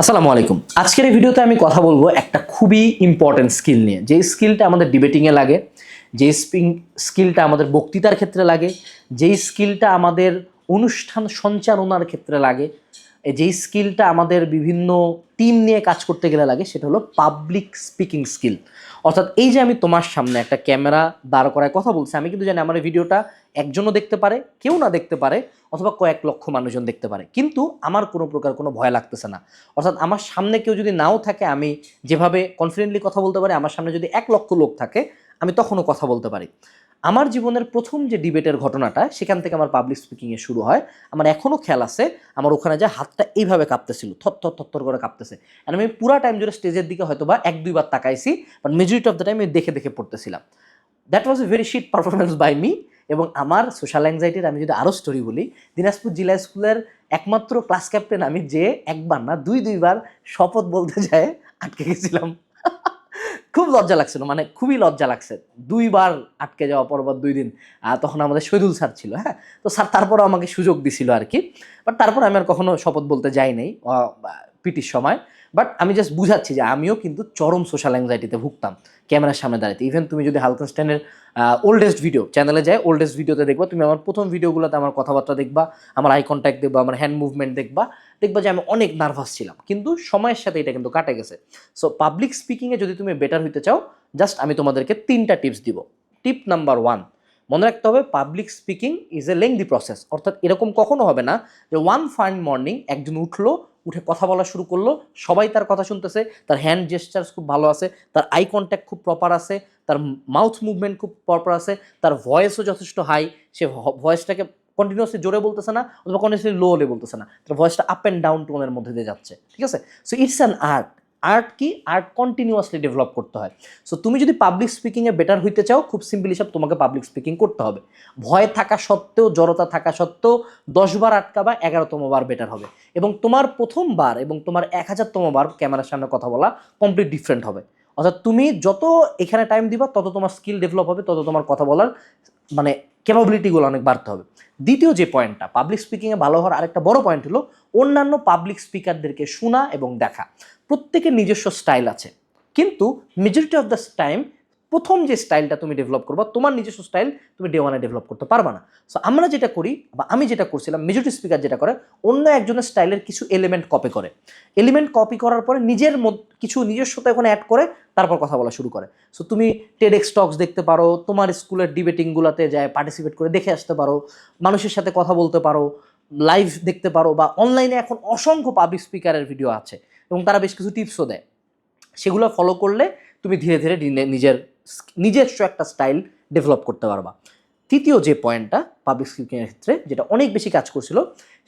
আসসালামু আলাইকুম। আজকের এই ভিডিওতে আমি কথা বলব একটা খুবই ইম্পর্টেন্ট স্কিল নিয়ে। যে স্কিলটা আমাদের ডিবেটিংয়ে লাগে, যে স্কিলটা আমাদের বক্তৃতার ক্ষেত্রে লাগে যেই স্কিলটা আমাদের অনুষ্ঠান সঞ্চালনার ক্ষেত্রে লাগে যেই স্কিলটা আমাদের বিভিন্ন টিম নিয়ে কাজ করতে গেলে লাগে, সেটা হলো পাবলিক স্পিকিং স্কিল অর্থাৎ এই যে আমি তোমার সামনে একটা ক্যামেরা দাঁড় করায় কথা বলছি, আমি কিন্তু জানি আমার ভিডিওটা একজনও দেখতে পারে, কেউ না দেখতে পারে, অথবা কয়েক লক্ষ মানুষজন দেখতে পারে। কিন্তু আমার কোনো প্রকার কোনো ভয় লাগতেছে না। অর্থাৎ আমার সামনে কেউ যদি নাও থাকে, আমি যেভাবে কনফিডেন্টলি কথা বলতে পারি, আমার সামনে যদি এক লক্ষ লোক থাকে, আমি তখনও কথা বলতে পারি। আমার জীবনের প্রথম যে ডিবেটের ঘটনাটা, সেখান থেকে আমার পাবলিক স্পিকিংয়ে শুরু হয়। আমার এখনও খেয়াল আছে, আমার ওখানে যে হাতটা এইভাবে কাঁপতেছিল, থর থর থর থর করে কাঁপতেছে। আর আমি পুরা টাইম জুড়ে স্টেজের দিকে হয়তো বা এক, দুইবার তাকাইছি but majority of the time আমি দেখে দেখে পড়তেছিলাম। That was a very shit performance by me এবং আমার সোশ্যাল অ্যাংজাইটির আমি যদি আরও স্টোরি বলি, দিনাজপুর জেলা স্কুলের একমাত্র ক্লাস ক্যাপ্টেন আমি যে একবার না, দুই, দুইবার শপথ বলতে যায়, আটকে গেছিলাম। খুব লজ্জা লাগছিল মানে খুবই লজ্জা লাগছে। দুইবার আটকে যাওয়া পরবার দুই দিন তখন আমাদের শহীদুল স্যার ছিল হ্যাঁ? তো স্যার তারপরও আমাকে সুযোগ দিছিল আর কি। বাট তারপর আমি আর কখনো শপথ বলতে যাই নাই পিটির সময় বাট আমি জাস্ট বুঝাচ্ছি যে আমিও কিন্তু চরম সোশ্যাল অ্যাংজাইটিতে ভুগতাম, ক্যামেরার সামনে দাঁড়াতে। ইভেন তুমি যদি হালকানস্টাইনের ওল্ডেস্ট ভিডিও চ্যানেলে যায় ওল্ডেস্ট ভিডিওতে দেখবা, তুমি আমার প্রথম ভিডিওগুলোতে আমার কথাবার্তা দেখবা, আমার আই কন্ট্যাক্ট দেখবা, আমার হ্যান্ড মুভমেন্ট দেখবা দেখবা যে আমি অনেক নার্ভাস ছিলাম। কিন্তু সময়ের সাথে এটা কিন্তু কাটে গেছে। সো পাবলিক স্পিকিংয়ে যদি তুমি বেটার হইতে চাও জাস্ট আমি তোমাদেরকে তিনটা টিপস দিব। টিপ নাম্বার ওয়ান মনে রাখতে হবে public speaking is a lengthy process অর্থাৎ এরকম কখনো হবে না যে ওয়ান ফাইন মর্নিং একজন উঠল উঠে কথা বলা শুরু করল, সবাই তার কথা শুনতেছে, তার হ্যান্ড জেস্টার্স খুব ভালো আছে, তার আই কন্ট্যাক্ট খুব প্রপার আছে, তার মাউথ মুভমেন্ট খুব প্রপার আছে, তার ভয়েসও যথেষ্ট হাই সে ভয়েসটাকে কন্টিনিউসলি জোরে বলতেছে না, অথবা কন্টিনিউসলি লো হলে বলতেছে না, তার ভয়েসটা আপ অ্যান্ড ডাউন টোনের মধ্যে দিয়ে যাচ্ছে, ঠিক আছে? So it's an art art কি? আর্ট কন্টিনিউয়াসলি ডেভেলপ করতে হয়। সো তুমি যদি পাবলিক স্পিকিংয়ে বেটার হইতে চাও, খুব সিম্পল হিসাব তোমাকে পাবলিক স্পিকিং করতে হবে। ভয় থাকা সত্ত্বেও, জড়তা থাকা সত্ত্বেও দশবার আটকাবা, এগারোতম বার বেটার হবে। এবং তোমার প্রথমবার এবং তোমার এক হাজারতম বার ক্যামেরার সামনে কথা বলা কমপ্লিট ডিফারেন্ট হবে। অর্থাৎ তুমি যত এখানে টাইম দিবা, তত তোমার স্কিল ডেভেলপ হবে, তত তোমার কথা বলার মানে ক্যাপাবিলিটিগুলো অনেক বাড়তে হবে। দ্বিতীয় যে পয়েন্টটা পাবলিক স্পিকিংয়ে ভালো হওয়ার আরেকটা বড় পয়েন্ট হলো অন্যান্য পাবলিক স্পিকারদেরকে শোনা এবং দেখা। প্রত্যেকের নিজস্ব স্টাইল আছে, কিন্তু মেজরিটি অফ দ্য টাইম প্রথম যে স্টাইলটা তুমি ডেভেলপ করবা, তোমার নিজস্ব স্টাইল তুমি ডে ওয়ানে ডেভেলপ করতে পারবা না। সো আমরা যেটা করি, বা আমি যেটা করছিলাম মেজরিটি স্পিকার যেটা করে, অন্য একজনের স্টাইলের কিছু এলিমেন্ট কপি করে। এলিমেন্ট কপি করার পরে নিজের কিছু নিজস্বতা ওখানে অ্যাড করে, তারপর কথা বলা শুরু করে। সো তুমি টেডেক্স টক্স দেখতে পারো, তোমার স্কুলের ডিবেটিংগুলোতে যায় পার্টিসিপেট করে দেখে আসতে পারো, মানুষের সাথে কথা বলতে পারো লাইভ দেখতে পারো, বা অনলাইনে এখন অসংখ্য পাবলিক স্পিকারের ভিডিও আছে, এবং তারা বেশ কিছু টিপসও দেয়। সেগুলো ফলো করলে তুমি ধীরে ধীরে নিজের নিজস্ব একটা স্টাইল ডেভেলপ করতে পারবা। তৃতীয় যে পয়েন্টটা পাবলিক স্পিকিংয়ের ক্ষেত্রে যেটা অনেক বেশি কাজ করছিল,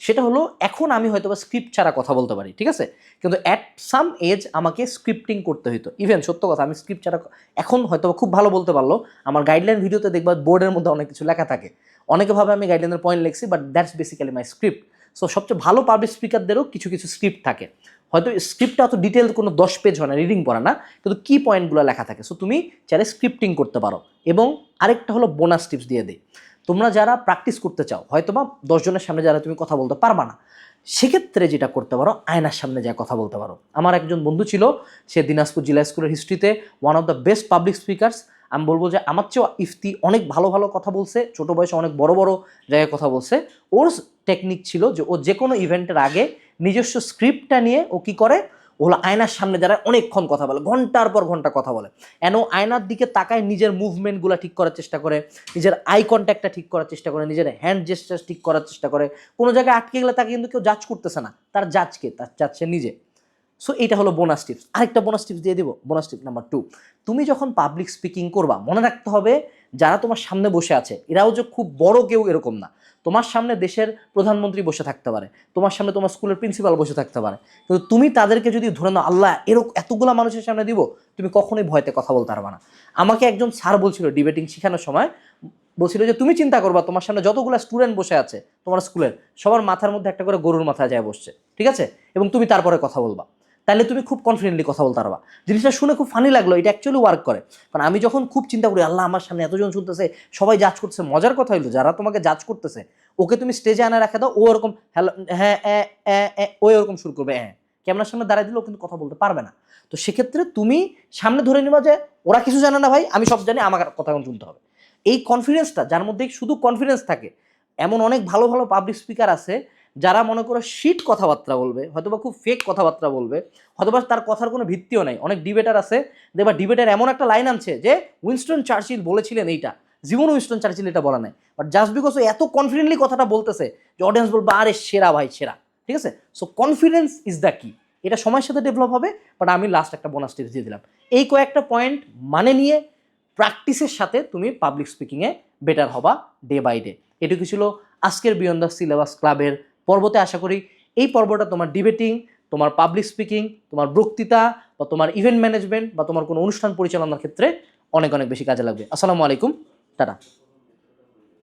সেটা হলো এখন আমি হয়তো বা স্ক্রিপ্ট ছাড়া কথা বলতে পারি, ঠিক আছে? কিন্তু অ্যাট সাম এজ আমাকে স্ক্রিপ্টিং করতে হতো ইভেন সত্য কথা, আমি স্ক্রিপ্ট ছাড়া এখন হয়তো খুব ভালো বলতে পারল। আমার গাইডলাইন ভিডিওতে দেখবা বোর্ডের মধ্যে অনেক কিছু লেখা থাকে। অনেকে ভাবে আমি গাইডলাইনের পয়েন্ট লিখছি but that's basically my script so সবচেয়ে ভালো পাবলিক স্পিকারদেরও কিছু কিছু স্ক্রিপ্ট থাকে। হয়তো স্ক্রিপ্টটা অত ডিটেল কোনো দশ পেজ হয় না রিডিং পড়া না, কিন্তু কি পয়েন্টগুলো লেখা থাকে? সো তুমি চাইলে স্ক্রিপ্টিং করতে পারো। এবং আরেকটা হলো বোনাস টিপস দিয়ে দিই। তোমরা যারা প্র্যাকটিস করতে চাও হয়তো বা দশজনের সামনে যারা তুমি কথা বলতে পারবা না, সেক্ষেত্রে যেটা করতে পারো, আয়নার সামনে যা কথা বলতে পারো। আমার একজন বন্ধু ছিল, সে দিনাজপুর জেলা স্কুলের হিস্ট্রিতে one of the best public speakers আমি বলব যে আমার চেয়েও ইফতি অনেক ভালো ভালো কথা বলছে, ছোট বয়সে অনেক বড় বড় জায়গায় কথা বলছে। ওর টেকনিক ছিল যে ও যে কোনো ইভেন্টের আগে নিজস্ব স্ক্রিপ্টটা নিয়ে ও কি করে? ও হলো আয়নার সামনে যারা অনেকক্ষণ কথা বলে, ঘণ্টার পর ঘণ্টা কথা বলে। এন ও আয়নার দিকে তাকায় নিজের মুভমেন্টগুলো ঠিক করার চেষ্টা করে, নিজের আই কন্ট্যাক্টটা ঠিক করার চেষ্টা করে, নিজের হ্যান্ড জেস্টার ঠিক করার চেষ্টা করে। কোনো জায়গায় আটকে গেলে তাকে কিন্তু কেউ জাজ করতেছে না, তার জাজকে তার জাজ নিজে। সো এটা হলো বোনাস টিপস আরেকটা বোনাস টিপস দিয়ে দিব। বোনাস টিপ নাম্বার টু তুমি যখন পাবলিক স্পিকিং করবা, মনে রাখতে হবে যারা তোমার সামনে বসে আছে, এরাও যে খুব বড় কেউ এরকম না। তোমার সামনে দেশের প্রধানমন্ত্রী বসে থাকতে পারে, তোমার সামনে তোমার স্কুলের প্রিন্সিপাল বসে থাকতে পারে। কিন্তু তুমি তাদেরকে যদি ধরে নাও, আল্লাহ এরকম এতগুলো মানুষের সামনে দিব তুমি কখনোই ভয়তে কথা বলতে পারবে না। আমাকে একজন স্যার বলছিল ডিবেটিং শেখানোর সময়, বলছিল যে, তুমি চিন্তা করবা, তোমার সামনে যতগুলো স্টুডেন্ট বসে আছে তোমার স্কুলের সবার মাথার মধ্যে একটা করে গরুর মাথায় যায় বসছে, ঠিক আছে? এবং তুমি তারপরে কথা বলবা। তাহলে তুমি খুব কনফিডেন্টলি কথা বলতে পারবা। জিনিসটা শুনে খুব ফানি লাগল, এটা অ্যাকচুয়ালি ওয়ার্ক করে। কারণ আমি যখন খুব চিন্তা করি, আল্লাহ আমার সামনে এতজন শুনতেছে, সবাই জাজ করতেছে, মজার কথা হইল, যারা তোমাকে জাজ করতেছে, ওকে তুমি স্টেজে আনা রাখে দাও, ও ওরকম হ্যালো হ্যাঁ ও এরকম শুরু করবে হ্যাঁ। ক্যামেরার সামনে দাঁড়ায় দিলেও কিন্তু কথা বলতে পারবে না। তো সেক্ষেত্রে তুমি সামনে ধরে নিবা যে, ওরা কিছু জানে না ভাই, আমি সব জানি, আমার কথা এখন শুনতে হবে। এই কনফিডেন্সটা যার মধ্যে শুধু কনফিডেন্স থাকে, এমন অনেক ভালো ভালো পাবলিক স্পিকার আছে যারা মনে করো শিট কথাবার্তা বলবে, হয়তোবা খুব ফেক কথাবার্তা বলবে, হয়তোবা তার কথার কোনো ভিত্তিও নাই। অনেক ডিবেটার আছে দেখবা ডিবেটার এমন একটা লাইন আনছে যে উইনস্টন চার্চিল বলেছিলেন এইটা। জীবন উইনস্টন চার্চিল এটা বলা নাই। বাট জাস্ট বিকজ ও এত কনফিডেন্টলি কথাটা বলতেছে, যে অডিয়েন্স বলবে, আরে সেরা ভাই, সেরা। ঠিক আছে? সো কনফিডেন্স ইজ দ্য কি এটা সময়ের সাথে ডেভেলপ হবে বাট আমি লাস্ট একটা বোনাস টিপস দিয়ে দিলাম। এই কয়েকটা পয়েন্ট মানে নিয়ে প্র্যাকটিসের সাথে তুমি পাবলিক স্পিকিংয়ে বেটার হবা ডে বাই ডে এটুকু ছিল আজকের বিয়ন্ড দ্য সিলেবাস ক্লাবের পর্বতে আশা করি এই পর্বটা তোমার ডিবেটিং তোমার পাবলিক স্পিকিং তোমার বক্তৃতা বা তোমার ইভেন্ট ম্যানেজমেন্ট বা তোমার কোনো অনুষ্ঠান পরিচালনার ক্ষেত্রে অনেক অনেক বেশি কাজে লাগবে। আসসালামু আলাইকুম। টাটা।